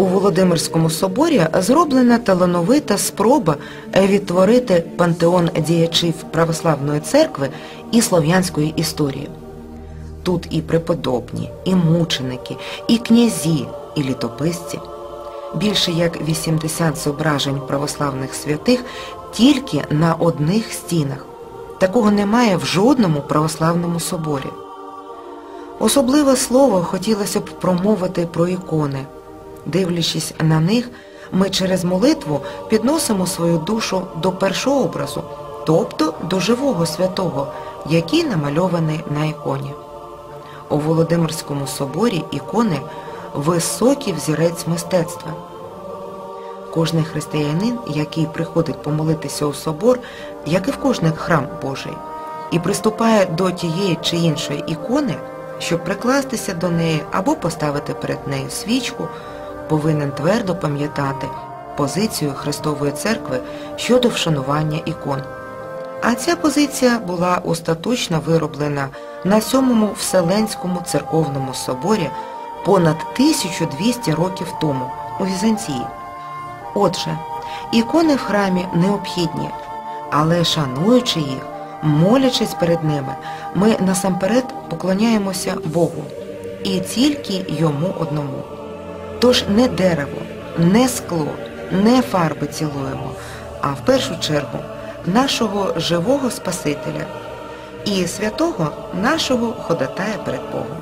У Володимирському соборі зроблена талановита спроба відтворити пантеон діячів православної церкви і слов'янської історії. Тут і преподобні, і мученики, і князі, і літописці. Більше як 80 зображень православних святих тільки на одних стінах. Такого немає в жодному православному соборі. Особливе слово хотілося б промовити про ікони. Дивлячись на них, ми через молитву підносимо свою душу до першого образу, тобто до живого святого, який намальований на іконі. У Володимирському соборі ікони високий взірець мистецтва. Кожний християнин, який приходить помолитися у собор, як і в кожний храм Божий, і приступає до тієї чи іншої ікони, щоб прикластися до неї або поставити перед нею свічку, повинен твердо пам'ятати позицію Христової Церкви щодо вшанування ікон. А ця позиція була остаточно вироблена на сьомому Вселенському церковному соборі понад 1200 років тому у Візантії. Отже, ікони в храмі необхідні, але шануючи їх, молячись перед ними, ми насамперед поклоняємося Богу і тільки йому одному. Тож не дерево, не скло, не фарби цілуємо, а в першу чергу нашого живого Спасителя і святого нашого ходатая перед Богом.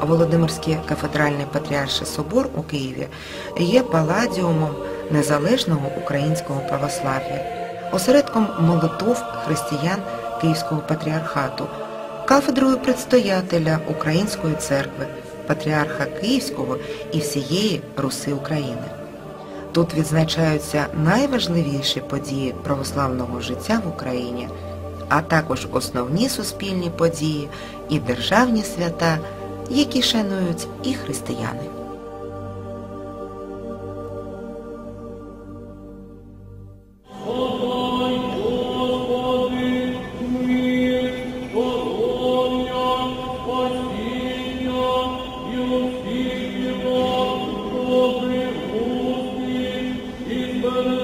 Володимирський кафедральний патріарший собор у Києві є паладіумом незалежного українського православ'я, осередком молитов християн Київського патріархату, кафедрою предстоятеля Української церкви, патріарха Київського і всієї Руси України. Тут відзначаються найважливіші події православного життя в Україні, а також основні суспільні події і державні свята, які шанують і християни. people